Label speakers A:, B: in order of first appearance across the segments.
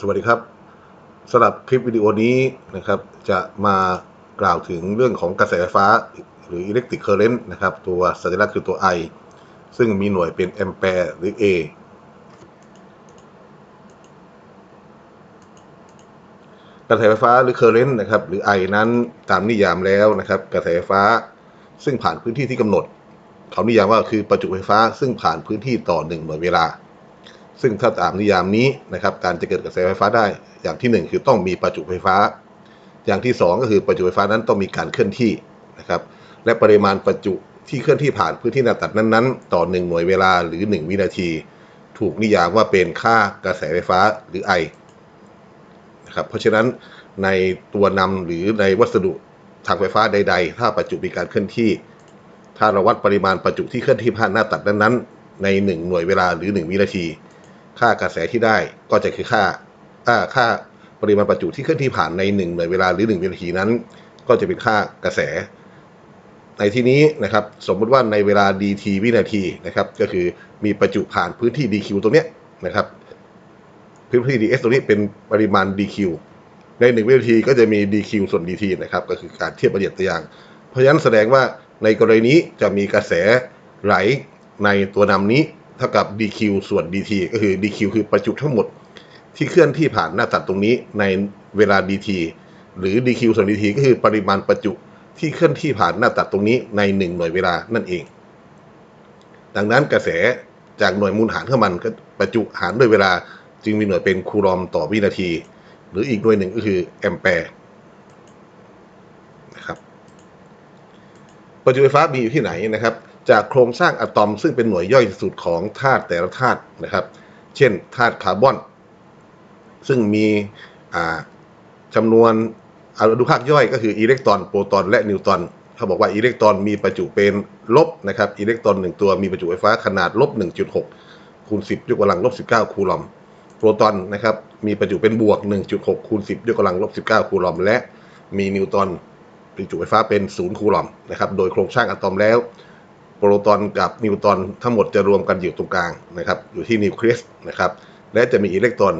A: สวัสดีครับสำหรับคลิปวิดีโอนี้นะครับ จะมากล่าวถึงเรื่องของกระแสไฟฟ้า หรือ electric current นะครับ ตัวสัญลักษณ์คือตัว I ซึ่งมีหน่วยเป็นแอมแปร์หรือ A กระแสไฟฟ้าหรือ current นะครับ หรือ I นั้นตามนิยามแล้วนะครับ กระแสไฟฟ้าซึ่งผ่านพื้นที่ที่กำหนด เขานิยามว่าคือประจุไฟฟ้าซึ่งผ่านพื้นที่ต่อหนึ่งหน่วยเวลา ซึ่งถ้าตามนิยามนี้นะครับการจะเกิดกระแสไฟฟ้าได้ อย่างที่หนึ่งคือต้องมีประจุไฟฟ้า อย่างที่สองก็คือประจุไฟฟ้านั้นต้องมีการเคลื่อนที่นะครับและปริมาณประจุที่เคลื่อนที่ผ่านพื้นที่หน้าตัดนั้นๆ ต่อหนึ่งหน่วยเวลาหรือ 1 วินาที ถูกนิยามว่าเป็นค่ากระแสไฟฟ้าหรือ I นะครับเพราะฉะนั้นในตัวนำหรือในวัสดุทางไฟฟ้าใด ๆ ถ้าประจุมีการเคลื่อนที่ ถ้าเราวัดปริมาณประจุที่เคลื่อนที่ผ่านหน้าตัดนั้นๆใน 1 หน่วยเวลาหรือ 1 วินาที ค่ากระแสที่ได้ก็จะคือค่าอ่าค่าปริมาณประจุที่เคลื่อนที่ผ่านใน1หน่วยเวลาหรือ1วินาทีนั้น ก็จะเป็นค่ากระแส ในที่นี้นะครับสมมุติว่าในเวลา dt วินาทีนะครับก็คือมีประจุผ่านพื้นที่ dq ตรงเนี้ยนะครับพื้นที่ ds ตรงนี้เป็นปริมาณ dq ใน1วินาทีก็จะมี dq ส่วน dt นะครับก็คือการเทียบประเดียดตัวอย่าง เพราะฉะนั้นแสดงว่าในกรณีนี้จะมีกระแสไหลในตัวนำนี้ ท่ากับ dq ส่วน dt ก็คือ dq คือประจุทั้งหมดที่เคลื่อนที่ผ่านหน้าตัดตรงนี้ในเวลา dt หรือ dq ส่วน dt ก็คือปริมาณประจุที่เคลื่อนที่ผ่านหน้าตัดตรงนี้ใน 1 หน่วยเวลานั่นเอง ดังนั้นกระแสจากหน่วยมูลหารเข้ามันก็ประจุหารด้วยเวลาจึงมีหน่วยเป็นคูลอมต่อวินาที หรืออีกหน่วยหนึ่งก็คือแอมแปร์นะครับประจุไฟฟ้ามีอยู่ที่ไหนนะครับ จากโครงสร้างอะตอมซึ่งเป็นหน่วยย่อยสุดของธาตุแต่ละธาตุนะครับ เช่นธาตุคาร์บอน ซึ่งมีอ่าจำนวนอนุภาคย่อยก็คืออิเล็กตรอนโปรตอนและนิวตรอนเขาบอกว่าอิเล็กตรอนมีประจุเป็นลบนะครับอิเล็กตรอนหนึ่งตัวมีประจุไฟฟ้าขนาดลบ1.6คูณ10ยกกำลังลบ19 คูลอมโปรตอนนะครับมีประจุเป็นบวก 1.6คูณ10ยกกำลังลบ19 คูลอม และมีนิวตรอนประจุไฟฟ้าเป็น 0 คูลอมนะครับโดยโครงสร้างอะตอมแล้ว โปรตอนกับนิวตรอนทั้งหมดจะรวมกันอยู่ตรงกลางนะครับ อยู่ที่นิวเคลียสนะครับ และจะมีอิเล็กตรอน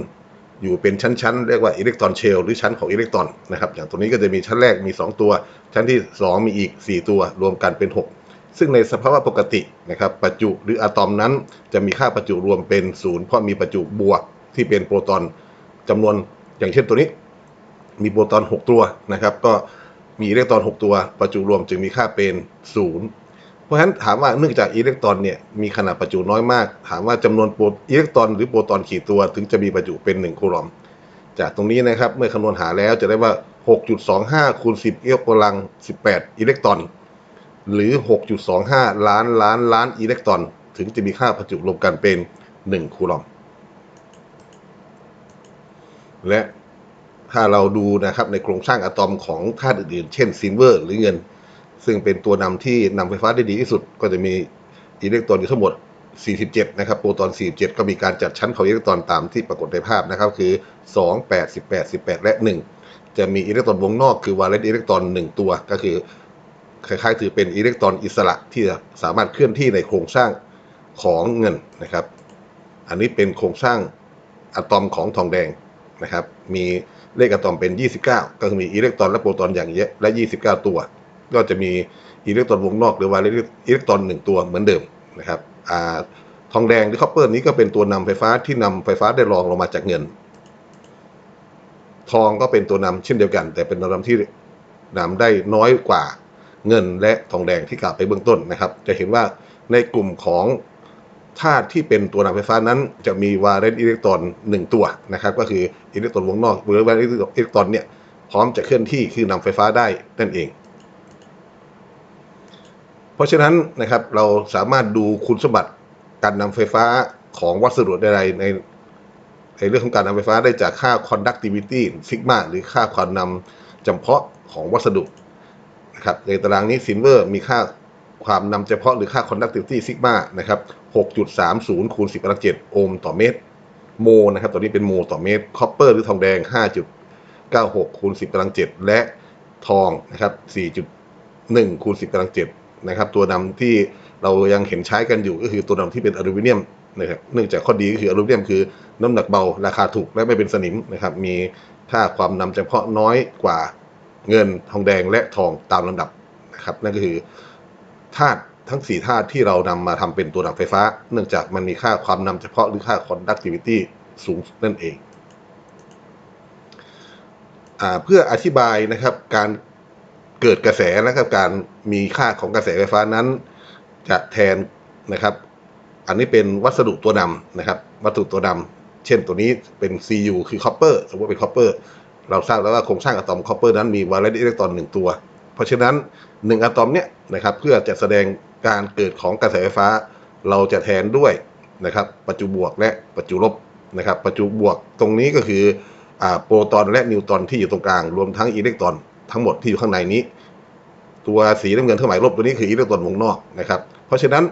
A: อยู่เป็นชั้นๆ เรียกว่าอิเล็กตรอนเชลหรือชั้นของอิเล็กตรอนนะครับ อย่างตัวนี้ก็จะมีชั้นแรกมี 2 ตัว ชั้นที่ 2 มีอีก 4 ตัวรวมกันเป็น 6 ซึ่งในสภาวะปกตินะครับประจุหรืออะตอมนั้นจะมีค่าประจุรวมเป็นศูนย์เพราะมีประจุบวกที่เป็นโปรตอนจำนวนอย่างเช่นตัวนี้ มีโปรตอน 6 ตัวนะครับ ก็มีอิเล็กตรอน 6 ตัว ประจุรวมจึงมีค่าเป็นศูนย์ ราะฉะนั้นถามว่าเนื่องจากอิเล็กตรอนเนี่ยมีขนาดประจุน้อยมาก ถามว่าจำนวนโปรอิเล็กตรอนหรือโปรตอนกี่ตัวถึงจะมีประจุเป็น1คูลอม จากตรงนี้นะครับเมื่อคำนวณหาแล้วจะได้ว่า 6.25คูณ10ยกกำลัง 18 อิเล็กตรอน หรือ 6.25 ล้านล้านล้านอิเล็กตรอน ถึงจะมีค่าประจุรวมกันเป็น 1 คูลอม และถ้าเราดูนะครับในโครงสร้างอะตอมของธาตุอื่นๆ เช่นซิลเวอร์ หรือเงิน ซึ่งเป็นตัวนำที่นำไฟฟ้าได้ดีที่สุด ก็จะมีอิเล็กตรอนอยู่ทั้งหมด 47 นะครับ โปรตอน 47 ก็มีการจัดชั้นของอิเล็กตรอนตามที่ปรากฏในภาพนะครับ คือ 2 8 18 18 และ 1 จะมีอิเล็กตรอนวงนอกคือวาเลนต์อิเล็กตรอน 1 ตัว ก็คือคล้ายๆ ถือเป็นอิเล็กตรอนอิสระที่สามารถเคลื่อนที่ในโครงสร้างของเงินนะครับ อันนี้เป็นโครงสร้างอะตอมของทองแดงนะครับ มีเลขอะตอมเป็น 29 ก็คือมีอิเล็กตรอนและโปรตอนอย่างเยอะและ 29 ตัว ก็จะมีอิเล็กตรอนวงนอกหรือว่าอิเล็กตรอนหนึ่งตัวเหมือนเดิมนะครับอ่าทองแดงหรือคอปเปอร์นี้ก็เป็นตัวนำไฟฟ้าที่นำไฟฟ้าได้รองลงมาจากเงิน ทองก็เป็นตัวนำเช่นเดียวกัน แต่เป็นตัวนำที่นำได้น้อยกว่าเงินและทองแดงที่กล่าวไปเบื้องต้นนะครับ จะเห็นว่าในกลุ่มของธาตุที่เป็นตัวนำไฟฟ้านั้น จะมีวาเลนต์อิเล็กตรอนหนึ่งตัวนะครับ ก็คืออิเล็กตรอนวงนอกหรือวาเลนต์อิเล็กตรอนเนี่ยพร้อมจะเคลื่อนที่คือนำไฟฟ้าได้นั่นเอง เพราะฉะนั้นนะครับเราสามารถดูคุณสมบัติการนำไฟฟ้าของวัสดุใดๆในในเรื่องของการนำไฟฟ้าได้จากค่า conductivity ซิกมาหรือค่าความนำจำเพาะของวัสดุนะครับในตารางนี้ซินเวอร์มีค่าความนำเฉพาะหรือค่า conductivity ซิกมานะครับ 6.30 คูณ 10 กำลัง 7 โอห์มต่อเมตร โมนะครับ ตัวนี้เป็นโมต่อเมตร คอปเปอร์หรือทองแดง 5.96 คูณ 10 กำลัง 7 และทองนะครับ 4.1 คูณ 10 กำลัง 7 นะครับ ตัวนำที่เรายังเห็นใช้กันอยู่ก็คือตัวนำที่เป็นอลูมิเนียมนะครับเนื่องจากข้อดีก็คืออลูมิเนียมคือน้ำหนักเบาราคาถูกและไม่เป็นสนิมนะครับมีค่าความนำเฉพาะน้อยกว่าเงินทองแดงและทองตามลำดับนะครับนั่นก็คือธาตุทั้งสี่ธาตุที่เรานำมาทำเป็นตัวดับไฟฟ้า เนื่องจากมันมีค่าความนำเฉพาะหรือค่า conductivity สูงนั่นเองอ่าเพื่ออธิบายนะครับการ เกิดกระแสนะครับการมีค่าของกระแสไฟฟ้านั้น จะแทนนะครับ อันนี้เป็นวัสดุตัวนำนะครับ วัสดุตัวนำเช่นตัวนี้เป็น Cu คือ copper สมมติเป็น copper เราทราบแล้วว่าโครงสร้างอะตอม copper นั้นมี valence อิเล็กตรอนหนึ่งตัว เพราะฉะนั้นหนึ่งอะตอมเนี้ยนะครับเพื่อจะแสดงการเกิดของกระแสไฟฟ้า เราจะแทนด้วยนะครับประจุบวกและประจุลบนะครับประจุบวกตรงนี้ก็คืออ่าโปรตอนและนิวตรอนที่อยู่ตรงกลางรวมทั้งอิเล็กตรอน ทั้งหมดที่อยู่ข้างในนี้ ตัวสีน้ำเงินเครื่องหมายลบตัวนี้คืออิเล็กตรอนวงนอกนะครับ เพราะฉะนั้น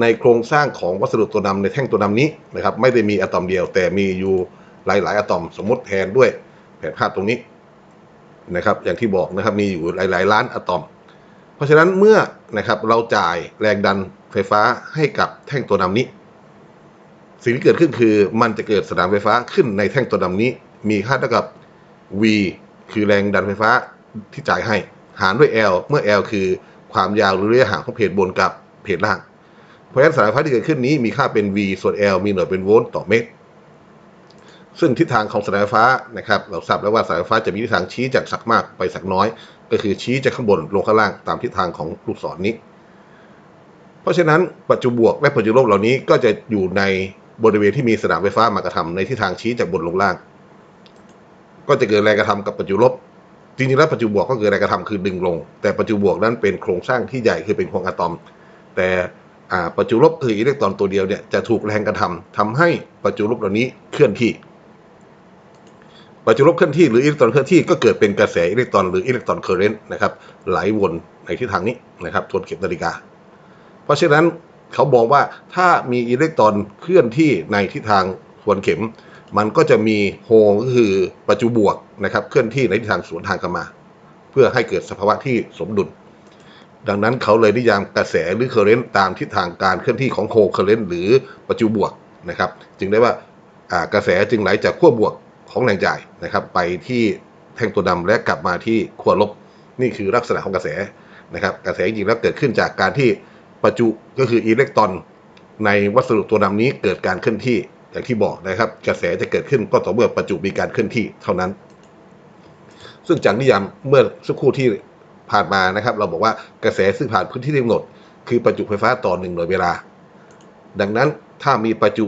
A: ในโครงสร้างของวัสดุตัวนำในแท่งตัวนำนี้นะครับไม่ได้มีอะตอมเดียว แต่มีอยู่หลาย ๆอะตอมสมมติแทนด้วยแผนภาพตรงนี้นะครับอย่างที่บอกนะครับมีอยู่หลาย ๆ ล้านอะตอม เพราะฉะนั้นเมื่อนะครับเราจ่ายแรงดันไฟฟ้าให้กับแท่งตัวนำนี้ สิ่งที่เกิดขึ้นคือมันจะเกิดสนามไฟฟ้าขึ้นในแท่งตัวนำนี้ มีค่าเท่ากับ V คือแรงดันไฟฟ้า ที่จ่ายให้ หารด้วย L เมื่อ L คือความยาวหรือระยะห่างของเพจบนกับเพจล่าง เพราะฉะนั้นสายไฟฟ้าที่เกิดขึ้นนี้มีค่าเป็น V ส่วน L มีหน่วยเป็นโวลต์ต่อเมตร ซึ่งทิศทางของสายไฟฟ้านะครับ เราทราบแล้วว่าสายไฟฟ้าจะมีทิศทางชี้จากสักมากไปสักน้อย ก็คือชี้จากข้างบนลงข้างล่างตามทิศทางของลูกศรนนี้ เพราะฉะนั้นปัจจุบวกและปัจจุลบเหล่านี้ก็จะอยู่ในบริเวณที่มีสนามไฟฟ้ามากระทำในทิศทางชี้จากบนลงล่าง ก็จะเกิดแรงกระทำกับปัจจุลบ จริงๆแล้วปัจจุบวกก็เกิดแรงกระทำคือดึงลง แต่ปัจจุบวกนั้นเป็นโครงสร้างที่ใหญ่คือเป็นของอะตอม แต่ปัจจุลบคืออิเล็กตรอนตัวเดียวเนี่ยจะถูกแรงกระทำทำให้ปัจจุลบเหล่านี้เคลื่อนที่ ปัจจุลบเคลื่อนที่หรืออิเล็กตรอนเคลื่อนที่ก็เกิดเป็นกระแสอิเล็กตรอนหรืออิเล็กตรอนเคอร์เรนต์นะครับไหลวนในทิศทางนี้นะครับทวนเข็มนาฬิกา เพราะฉะนั้นเขาบอกว่าถ้ามีอิเล็กตรอนเคลื่อนที่ในทิศทางทวนเข็ม มันก็จะมีโฮก็คือประจุบวกนะครับเคลื่อนที่ในทิศทางสวนทางกันมา เพื่อให้เกิดสภาวะที่สมดุล ดังนั้นเขาเลยนิยามกระแสหรือเคอร์เรนต์ตามทิศทางการเคลื่อนที่ของโฮเคอร์เรนต์หรือประจุบวกนะครับ จึงได้ว่ากระแสจึงไหลจากขั้วบวกของแรงจ่ายนะครับ ไปที่แท่งตัวดำและกลับมาที่ขั้วลบ นี่คือลักษณะของกระแสนะครับ กระแสจริงๆแล้วเกิดขึ้นจากการที่ประจุก็คืออิเล็กตรอนในวัสดุตัวดำนี้เกิดการเคลื่อนที่ อย่างที่บอกนะครับ กระแสจะเกิดขึ้นก็ต่อเมื่อประจุมีการเคลื่อนที่เท่านั้น ซึ่งจากนิยามเมื่อสักครู่ที่ผ่านมานะครับ เราบอกว่ากระแสซึ่งผ่านพื้นที่ที่กำหนด คือประจุไฟฟ้าต่อหนึ่งหน่วยเวลา ดังนั้นถ้ามีประจุ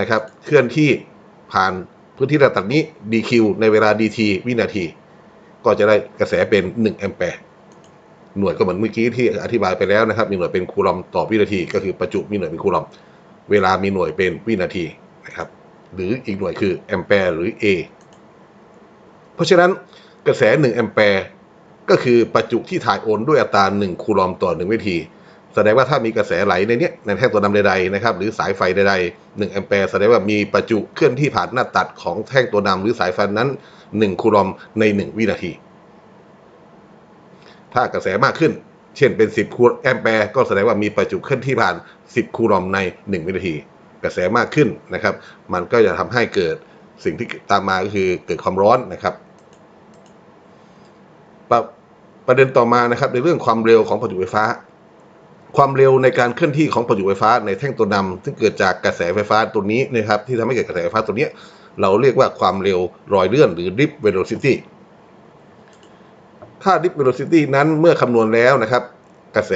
A: นะครับเคลื่อนที่ผ่านพื้นที่ระดับนี้ dq ในเวลา dt วินาที ก็จะได้กระแสเป็น 1 แอมแปร์หน่วยก็เหมือนเมื่อกี้ที่อธิบายไปแล้วนะครับ มีหน่วยเป็นคูลอมต่อวินาที ก็คือประจุมีหน่วยเป็นคูลอม เวลามีหน่วยเป็นวินาที นะครับหรืออีกหน่วยคือแอมแปร์หรือ A เพราะฉะนั้นกระแส 1 แอมแปร์ก็คือประจุที่ถ่ายโอนด้วยอัตรา 1 คูลอมต่อ 1 วินาทีแสดงว่าถ้ามีกระแสไหลในเนี้ยในแท่งตัวนำใดๆนะครับหรือสายไฟใดๆ1แอมแปร์แสดงว่ามีประจุเคลื่อนที่ผ่านหน้าตัดของแท่งตัวนำหรือสายไฟนั้น 1 คูลอมใน 1 วินาที ถ้ากระแสมากขึ้น เช่นเป็น 10 คูลแอมแปร์ก็แสดงว่ามีประจุเคลื่อนที่ผ่าน 10 คูลอมใน 1 วินาที กระแสมากขึ้นนะครับ มันก็จะทำให้เกิดสิ่งที่ตามมาก็คือเกิดความร้อนนะครับประประเด็นต่อมานะครับ ในเรื่องความเร็วของประจุไฟฟ้า ความเร็วในการเคลื่อนที่ของประจุไฟฟ้าในแท่งตัวนำซึ่งเกิดจากกระแสไฟฟ้าตัวนี้นะครับ ที่ทำให้เกิดกระแสไฟฟ้าตัวนี้ เราเรียกว่าความเร็วรอยเลื่อนหรือ dip velocity ถ้า dip velocity นั้นเมื่อคำนวณแล้วนะครับ กระแส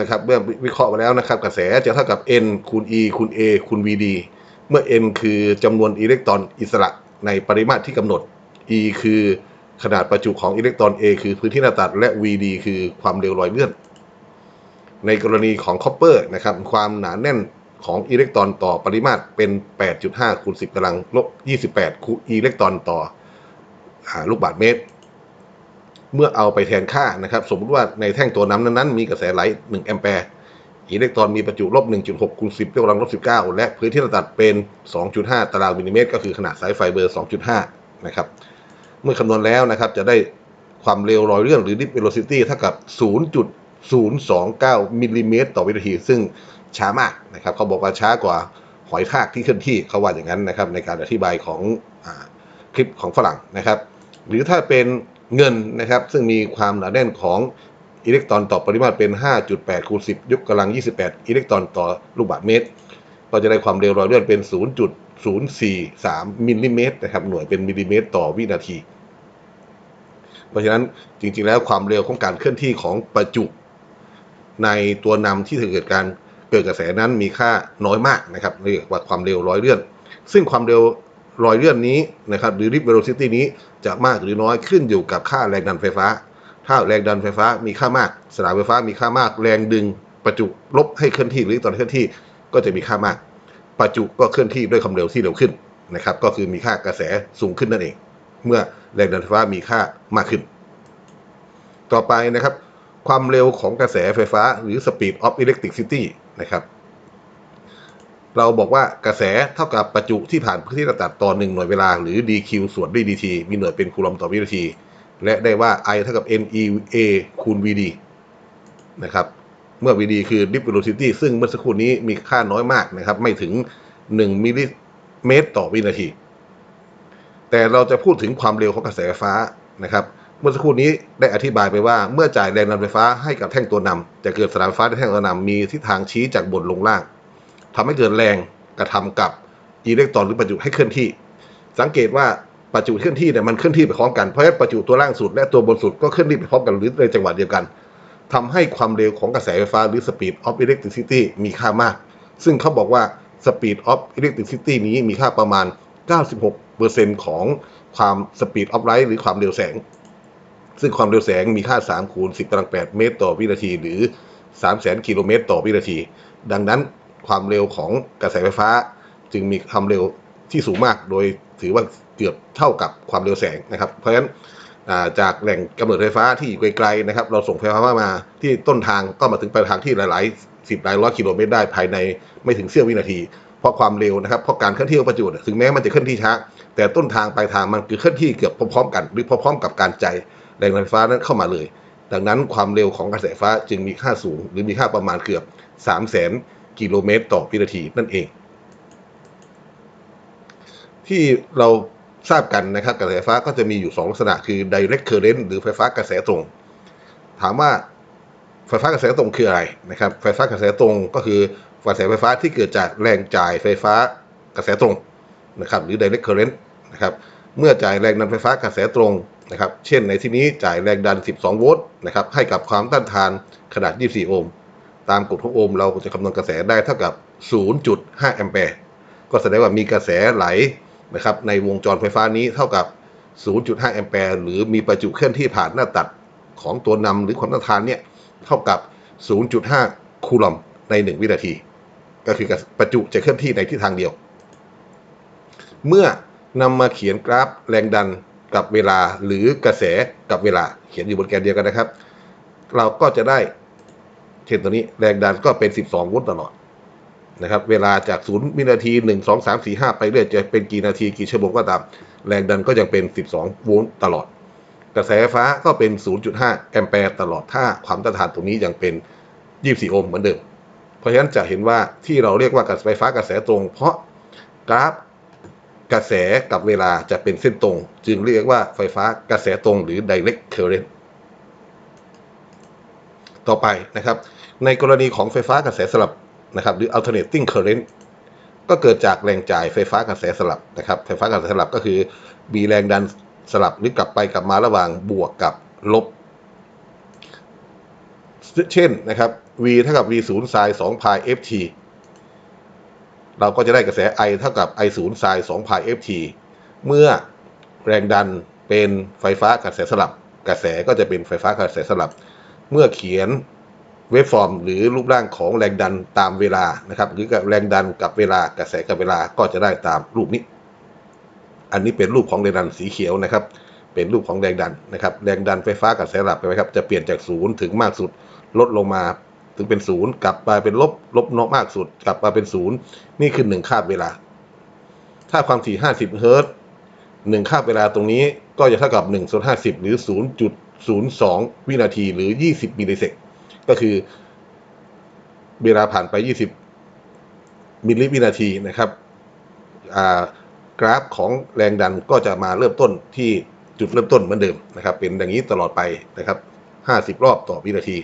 A: นะครับเมื่อวิเคราะห์มาแล้วนะครับ กระแสจะเท่ากับ n คูณ e คูณ a คูณ vd เมื่อ n คือจำนวนอิเล็กตรอนอิสระในปริมาตรที่กำหนด e คือขนาดประจุของอิเล็กตรอน a คือพื้นที่หน้าตัดและ vd คือความเร็วรอยเลื่อน ในกรณีของคอปเปอร์นะครับความหนาแน่นของอิเล็กตรอนต่อปริมาตรเป็น 8.5คูณ10กำลังลบ28คูอิเล็กตรอนต่ออลูกบาศก์เมตร เมื่อเอาไปแทนค่านะครับ สมมติว่าในแท่งตัวน้ำนั้นๆมีกระแสไหล 1 แอมแปร์อิเล็กตรอนมีประจุลบ 1.6คูณ10ยกกำลังลบ19 และพื้นที่ระดับเป็น 2.5 ตารางมิลลิเมตร ก็คือขนาดสายไฟเบอร์ 2.5 นะครับ เมื่อคำนวณแล้วนะครับ จะได้ความเร็วรอยเลื่อนหรือ dip velocity เท่ากับ 0.029 มิลลิเมตรต่อวินาที ซึ่งช้ามากนะครับ เขาบอกว่าช้ากว่าหอยทากที่เคลื่อนที่เขาว่าอย่างนั้นนะครับ ในการอธิบายของอคลิปของฝรั่งนะครับ หรือถ้าเป็น เงินนะครับ ซึ่งมีความหนาแน่นของอิเล็กตรอนต่อปริมาตรเป็น 5.8คูณ10 ยกกำลัง 28 อิเล็กตรอนต่อลูกบาศก์เมตร ก็จะได้ความเร็วรอยเลื่อนเป็น 0.043 มิลลิเมตรนะครับ หน่วยเป็นมิลลิเมตร ต่อวินาที เพราะฉะนั้นจริง ๆ แล้วความเร็วของการเคลื่อนที่ของประจุ ในตัวนำที่เกิดการเกิดกระแสนั้นมีค่าน้อยมากนะครับเรียกว่าความเร็วร้อยเลื่อน ซึ่งความเร็ว รอยเลื่อนนี้นะครับหรือ rip velocity นี้จะมากหรือน้อยขึ้นอยู่กับค่าแรงดันไฟฟ้า ถ้าแรงดันไฟฟ้ามีค่ามาก สนามไฟฟ้ามีค่ามาก แรงดึงประจุลบให้เคลื่อนที่หรือตอนเคลื่อนที่ก็จะมีค่ามาก ประจุก็เคลื่อนที่ด้วยความเร็วที่เร็วขึ้นนะครับก็คือมีค่ากระแสสูงขึ้นนั่นเอง เมื่อแรงดันไฟฟ้ามีค่ามากขึ้น ต่อไปนะครับความเร็วของกระแสไฟฟ้าหรือ speed of electricity นะครับ เราบอกว่ากระแสเท่ากับประจุที่ผ่านพื้นที่ตัดต่อ 1 หน่วยเวลา หรือ dq ส่วนด้วย dt มีหน่วยเป็นคูลอมต่อวินาที และได้ว่า i เท่ากับ nea คูณ vd นะครับเมื่อ vd คือ dip velocity ซึ่งเมื่อสักครู่นี้มีค่าน้อยมากนะครับ ไม่ถึง 1 มิลลิเมตรต่อวินาที แต่เราจะพูดถึงความเร็วของกระแสไฟฟ้านะครับเมื่อสักครู่นี้ได้อธิบายไปว่า เมื่อจ่ายแรงดันไฟฟ้าให้กับแท่งตัวนำจะเกิดสนามไฟฟ้าในแท่งตัวนำมีทิศทางชี้จากบนลงล่าง ทำให้เกิดแรงกระทำกับอิเล็กตรอนหรือประจุให้เคลื่อนที่ สังเกตว่าประจุเคลื่อนที่เนี่ยมันเคลื่อนที่ไปพร้อมกัน เพราะฉะนั้นประจุตัวล่างสุดและตัวบนสุดก็เคลื่อนที่ไปพร้อมกันหรือในจังหวะเดียวกันทำให้ความเร็วของกระแสไฟฟ้าหรือ speed of electricity มีค่ามาก ซึ่งเขาบอกว่า speed of electricity นี้มีค่าประมาณ 96%ของความ speed of light หรือความเร็วแสง ซึ่งความเร็วแสงมีค่า 3 คูณ 10กำลัง8เมตรต่อวินาที หรือ 3 0 0 0 0 0 กิโลเมตรต่อวินาที ดังนั้น ความเร็วของกระแสไฟฟ้า จึงมีความเร็วที่สูงมาก โดยถือว่าเกือบเท่ากับความเร็วแสงนะครับ เพราะฉะนั้นจากแหล่งกำเนิดไฟฟ้าที่อยู่ไกลๆนะครับ เราส่งไฟฟ้ามาที่ต้นทางก็มาถึงปลายทางที่หลายๆสิบหลายร้อยกิโลเมตรได้ภายในไม่ถึงเสี้ยววินาที เพราะความเร็วนะครับเพราะการเคลื่อนที่ของประจุถึงแม้มันจะเคลื่อนที่ช้า แต่ต้นทางปลายทางมันคือเคลื่อนที่เกือบพร้อมๆ กัน หรือพร้อมๆ กับการใจแรงไฟฟ้านั้นเข้ามาเลย ดังนั้นความเร็วของกระแสไฟฟ้าจึงมีค่าสูง หรือมีค่าประมาณเกือบ 3 0 0 0 0 กิโลเมตรต่อวินาทีนั่นเอง ที่เราทราบกันนะครับกระแสไฟฟ้าก็จะมีอยู่ 2 ลักษณะคือ direct current หรือไฟฟ้ากระแสตรง ถามว่าไฟฟ้ากระแสตรงคืออะไรนะครับ ไฟฟ้ากระแสตรงก็คือกระแสไฟฟ้าที่เกิดจากแรงจ่ายไฟฟ้ากระแสตรงนะครับ หรือ direct current นะครับ เมื่อจ่ายแรงดันไฟฟ้ากระแสตรงนะครับ เช่นในที่นี้จ่ายแรงดัน 12 โวลต์นะครับ ให้กับความต้านทานขนาด 24 โอห์ม ตามกฎของโอห์มเราจะคำนวณกระแสได้เท่ากับ 0.5 แอมแปร์ ก็แสดงว่ามีกระแสไหลนะครับในวงจรไฟฟ้านี้เท่ากับ 0.5 แอมแปร์หรือมีประจุเคลื่อนที่ผ่านหน้าตัดของตัวนำหรือความต้านทานเนี่ยเท่ากับ 0.5 คูลอมใน 1 วินาที ก็คือประจุจะเคลื่อนที่ในทิศทางเดียว เมื่อนำมาเขียนกราฟแรงดันกับเวลาหรือกระแสกับเวลาเขียนอยู่บนแกนเดียวกันนะครับ เราก็จะได้ เช่นตัวนี้แรงดันก็เป็น 12 โวลต์ตลอดนะครับ เวลาจาก0วินาที 1 2 3 4 5 ไปเรื่อยจะเป็นกี่นาทีกี่ชั่วโมงก็ตาม แรงดันก็ยังเป็น 12 โวลต์ตลอด กระแสไฟฟ้าก็เป็น 0.5 แอมแปร์ตลอดถ้าความต้านทานตรงนี้ยังเป็น 24 โอห์มเหมือนเดิม เพราะฉะนั้นจะเห็นว่าที่เราเรียกว่ากระแสไฟฟ้ากระแสตรง เพราะกราฟกระแสกับเวลาจะเป็นเส้นตรง จึงเรียกว่าไฟฟ้ากระแสตรงหรือ direct current ต่อไปนะครับ ในกรณีของไฟฟ้ากระแสสลับนะครับหรือ alternating current ก็เกิดจากแรงจ่ายไฟฟ้ากระแสสลับนะครับ ไฟฟ้ากระแสสลับก็คือ มีแรงดันสลับหรือกลับไปกลับมาระหว่างบวกกับลบ เช่นนะครับ v เท่ากับ v 0 sin 2 pi ft เราก็จะได้กระแส I เท่ากับ I 0 sin 2 pi ft เมื่อแรงดันเป็นไฟฟ้ากระแสสลับ กระแสก็จะเป็นไฟฟ้ากระแสสลับ เมื่อเขียนเวฟฟอร์มหรือรูปร่างของแรงดันตามเวลานะครับ หรือกับแรงดันกับเวลากระแสกับเวลาก็จะได้ตามรูปนี้ อันนี้เป็นรูปของแรงดันสีเขียวนะครับ เป็นรูปของแรงดันนะครับ แรงดันไฟฟ้ากระแสสลับไปไหมครับ จะเปลี่ยนจากศูนย์ถึงมากสุดลดลงมาถึงเป็นศูนย์กลับมาเป็นลบลบน้อกมากสุด กลับมาเป็นศูนย์นี่คือหนึ่งคาบเวลา ถ้าความถี่ห้าสิบเฮิรตซ์หนึ่งคาบเวลาตรงนี้ก็จะเท่ากับหนึ่ส่วนห้หรือศู นย์จุดศูนย์สองวินาทีหรือยี่สิบมิลลิเซกก็คือเวลาผ่านไปยี่สิบมิลลิวินาทีนะครับกราฟของแรงดันก็จะมาเริ่มต้นที่จุดเริ่มต้นเหมือนเดิมนะครับ เป็นอย่างนี้ตลอดไปนะครับ 50 รอบต่อวินาที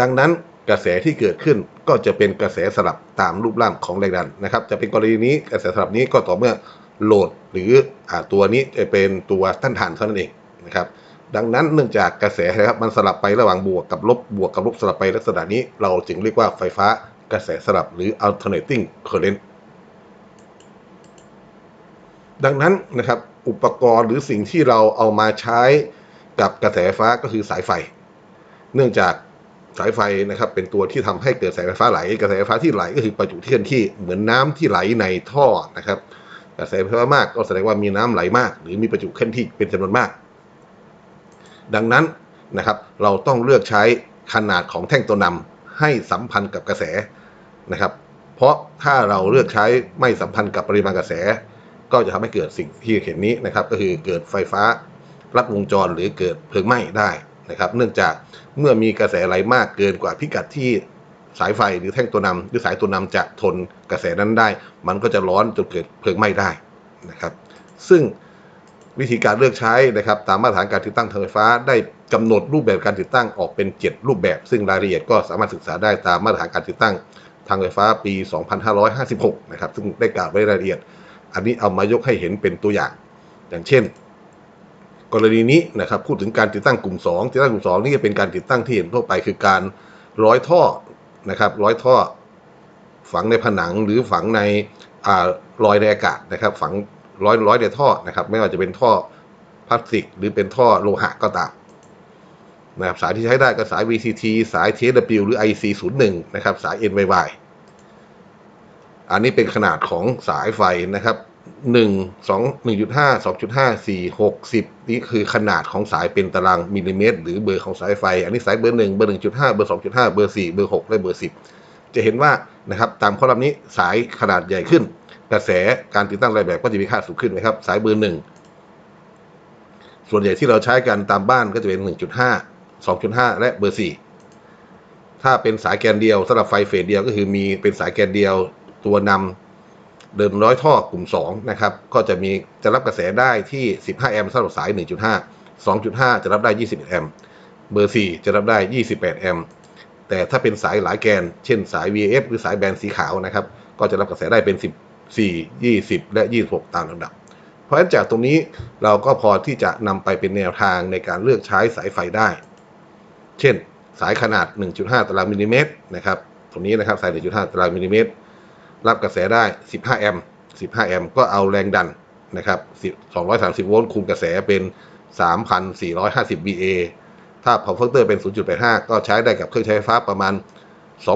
A: ดังนั้นกระแสที่เกิดขึ้นก็จะเป็นกระแสสลับตามรูปร่างของแรงดันนะครับ จะเป็นกรณีนี้กระแสสลับนี้ก็ต่อเมื่อโหลดหรืออตัวนี้จะเป็นตัวต้านทานเท่านั้นเองนะครับ ดังนั้นเนื่องจากกระแสนะครับมันสลับไประหว่างบวกกับลบบวกกับลบสลับไปลักษณะนี้ เราจึงเรียกว่าไฟฟ้ากระแสสลับหรือ alternating current ดังนั้นนะครับอุปกรณ์หรือสิ่งที่เราเอามาใช้กับกระแสไฟฟ้าก็คือสายไฟ เนื่องจากสายไฟนะครับเป็นตัวที่ทำให้เกิดสายไฟฟ้าไหล กระแสไฟฟ้าที่ไหลก็คือประจุที่เคลื่อนที่เหมือนน้ำที่ไหลในท่อนะครับ กระแสไฟฟ้ามากก็แสดงว่ามีน้ำไหลมาก หรือมีประจุเคลื่อนที่เป็นจำนวนมาก ดังนั้นนะครับเราต้องเลือกใช้ขนาดของแท่งตัวนำให้สัมพันธ์กับกระแสนะครับ เพราะถ้าเราเลือกใช้ไม่สัมพันธ์กับปริมาณกระแส ก็จะทำให้เกิดสิ่งที่เห็นนี้นะครับ ก็คือเกิดไฟฟ้าลัดวงจรหรือเกิดเพลิงไหม้ได้นะครับ เนื่องจากเมื่อมีกระแสไหลมากเกินกว่าพิกัดที่สายไฟหรือแท่งตัวนำหรือสายตัวนำจะทนกระแสนั้นได้ มันก็จะร้อนจนเกิดเพลิงไหม้ได้นะครับ ซึ่ง วิธีการเลือกใช้นะครับตามมาตรฐานการติดตั้งทางไฟฟ้า ได้กำหนดรูปแบบการติดตั้งออกเป็น 7 รูปแบบ ซึ่งรายละเอียดก็สามารถศึกษาได้ตามมาตรฐานการติดตั้งทางไฟฟ้าปี 2556 นะครับ ซึ่งได้กล่าวไว้รายละเอียด อันนี้เอามายกให้เห็นเป็นตัวอย่าง อย่างเช่น กรณีนี้นะครับพูดถึงการติดตั้งกลุ่ม 2 ติดตั้งกลุ่ม 2 นี่จะเป็นการติดตั้งที่เห็นทั่วไป คือการร้อยท่อนะครับร้อยท่อ ฝังในผนังหรือฝังในอ่าลอยในอากาศนะครับ ฝัง ร้อยร้อยในท่อนะครับ ไม่ว่าจะเป็นท่อพลาสติก หรือเป็นท่อโลหะก็ตามนะครับสายที่ใช้ได้ก็สาย VCT สาย TW หรือ IC01 นะครับ สาย NYY อันนี้เป็นขนาดของสายไฟนะครับหนึ่งสองหนึ่งจุดห้าสองจุดห้าสี่หกสิบนี่คือขนาดของสายเป็นตารางมิลลิเมตร หรือเบอร์ของสายไฟ อันนี้สายเบอร์หนึ่งเบอร์หนึ่งจุดห้าเบอร์สองจุดห้าเบอร์สี่เบอร์หกและเบอร์สิบจะเห็นว่านะครับตามข้อลับนี้สายขนาดใหญ่ขึ้น กระแสการติดตั้งรายแบบก็จะมีค่าสูงขึ้นนะครับ สายเบอร์หนึ่งส่วนใหญ่ที่เราใช้กันตามบ้านก็จะเป็นหนึ่งจุดห้าสองจุดห้าและเบอร์สี่ถ้าเป็นสายแกนเดียวสำหรับไฟเฟสเดียวก็คือมีเป็นสายแกนเดียวตัวนำเดินร้อยท่อกลุ่ม 2 นะครับ ก็จะมีจะรับกระแสได้ที่ 15 แอมป์สำหรับสาย 1.5 2.5 จะรับได้ 21 แอมป์เบอร์ 4 จะรับได้ 28 แอมป์แต่ถ้าเป็นสายหลายแกน เช่นสาย VF หรือสายแบนสีขาวนะครับ ก็จะรับกระแสได้เป็น 4 20 และ 26 ตามลำดับ เพราะฉะนั้นจากตรงนี้เราก็พอที่จะนำไปเป็นแนวทางในการเลือกใช้สายไฟได้ เช่น สายขนาด 1.5 ตารางมิลลิเมตรนะครับตรงนี้นะครับสาย 1.5 ตารางมิลลิเมตร รับกระแสได้ 15 แอมป์ 15 แอมป์ก็เอาแรงดันนะครับ230 โวลต์คูณกระแสเป็น 3,450 VA ถ้า power factor เป็น 0.85 ก็ใช้ได้กับเครื่องใช้ไฟฟ้าประมาณ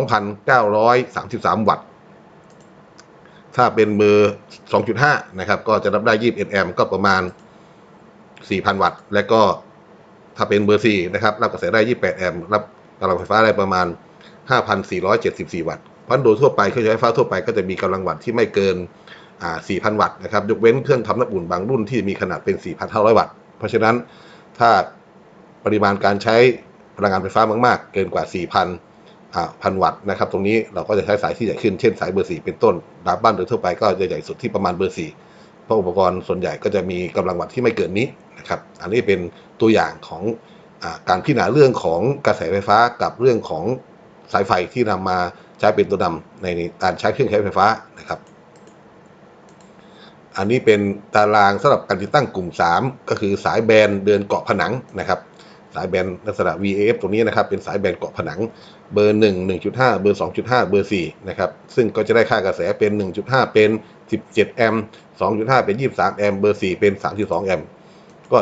A: 2,933 วัตต์ ถ้าเป็นเบอร์ 2.5 นะครับ ก็จะรับได้ 21 แอมป์ก็ประมาณ 4,000 วัตต์ และก็ถ้าเป็นเบอร์ 4 นะครับ รับกระแสได้ 28 แอมป์ รับกำลังไฟฟ้าได้ประมาณ 5,474 วัตต์เพราะโดยทั่วไปเครื่องใช้ไฟฟ้าทั่วไปก็จะมีกำลังวัตต์ที่ไม่เกิน 4,000 วัตต์นะครับ ยกเว้นเครื่องทำน้ำอุ่นบางรุ่นที่มีขนาดเป็น 4,500 วัตต์ เพราะฉะนั้นถ้าปริมาณการใช้พลังงานไฟฟ้ามาก ๆ เกินกว่า 4,000 พันวัตต์นะครับ ตรงนี้เราก็จะใช้สายที่ใหญ่ขึ้น เช่นสายเบอร์4เป็นต้นตามบ้านโดยทั่วไปก็จะใหญ่สุดที่ประมาณเบอร์4เพราะอุปกรณ์ส่วนใหญ่ก็จะมีกำลังวัตต์ที่ไม่เกินนี้นะครับ อันนี้เป็นตัวอย่างของอาการพิจารณาเรื่องของกระแสไฟฟ้ากับเรื่องของสายไฟที่นำมาใช้เป็นตัวนำในการใช้เครื่องใช้ไฟฟ้านะครับ อันนี้เป็นตารางสำหรับการติดตั้งกลุ่ม 3 ก็คือสายแบนเดินเกาะผนังนะครับ สายแบนลักษณะ VAF ตรงนี้นะครับเป็นสายแบนเกาะผนัง เบอร์ 1 1.5 เบอร์ 2.5 เบอร์ 4 นะครับ ซึ่งก็จะได้ค่ากระแสเป็น 1.5 เป็น 17 แอมป์2.5 เป็น 23 แอมป์เบอร์ 4 เป็น 32 แอมป์ก็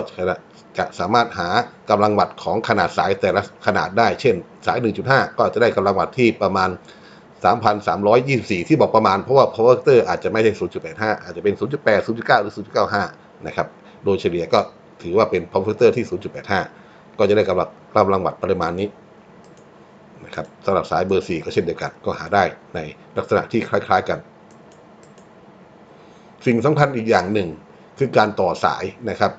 A: จะสามารถหากำลังวัตต์ของขนาดสายแต่ละขนาดได้ เช่น สาย 1.5 ก็จะได้กำลังวัตต์ที่ประมาณ 3,324 ที่บอกประมาณ เพราะว่า power factor อาจจะไม่ใช่ 0.85 อาจจะเป็น 0.8 0.9 หรือ 0.95 นะครับ โดยเฉลี่ยก็ถือว่าเป็น power factor ที่ 0.85 ก็จะได้กำลังกำลังวัตต์ปริมาณนี้ นะครับสำหรับสายเบอร์ 4 ก็เช่นเดียวกันก็หาได้ในลักษณะที่คล้าย ๆกัน สิ่งสำคัญอีกอย่างหนึ่งคือการต่อสายนะครับ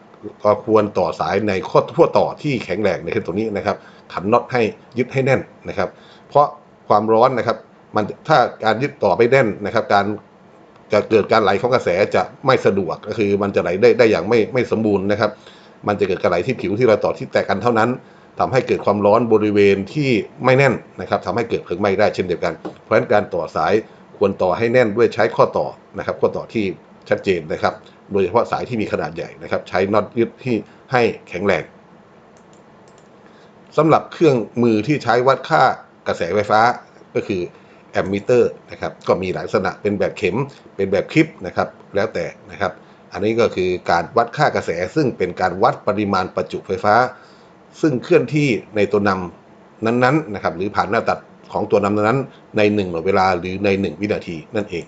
A: ก็ควรต่อสายในข้อทั่วต่อที่แข็งแรงในคือตรงนี้นะครับขันน็อตให้ยึดให้แน่นนะครับ เพราะความร้อนนะครับ มันถ้าการยึดต่อไม่แน่นนะครับ การจะเกิดการไหลของกระแสจะไม่สะดวกก็คือมันจะไหลได้ได้อย่างไม่ไม่สมบูรณ์นะครับ มันจะเกิดการไหลที่ผิวที่เราต่อที่แตกกันเท่านั้น ทำให้เกิดความร้อนบริเวณที่ไม่แน่นนะครับทำให้เกิดเพลิงไหม้ได้เช่นเดียวกัน เพราะฉะนั้นการต่อสายควรต่อให้แน่นด้วยใช้ข้อต่อนะครับ ข้อต่อที่ชัดเจนนะครับ โดยเฉพาะสายที่มีขนาดใหญ่นะครับ ใช้น็อตยึดที่ให้แข็งแรงสำหรับเครื่องมือที่ใช้วัดค่ากระแสไฟฟ้าก็คือแอมมิเตอร์นะครับก็มีหลายลักษณะเป็นแบบเข็มเป็นแบบคลิปนะครับแล้วแต่นะครับ อันนี้ก็คือการวัดค่ากระแสซึ่งเป็นการวัดปริมาณประจุไฟฟ้า ซึ่งเคลื่อนที่ในตัวนำนั้นๆนะครับหรือผ่านหน้าตัดของตัวนำนั้นใน 1 หน่วยเวลาหรือใน 1 วินาทีนั่นเอง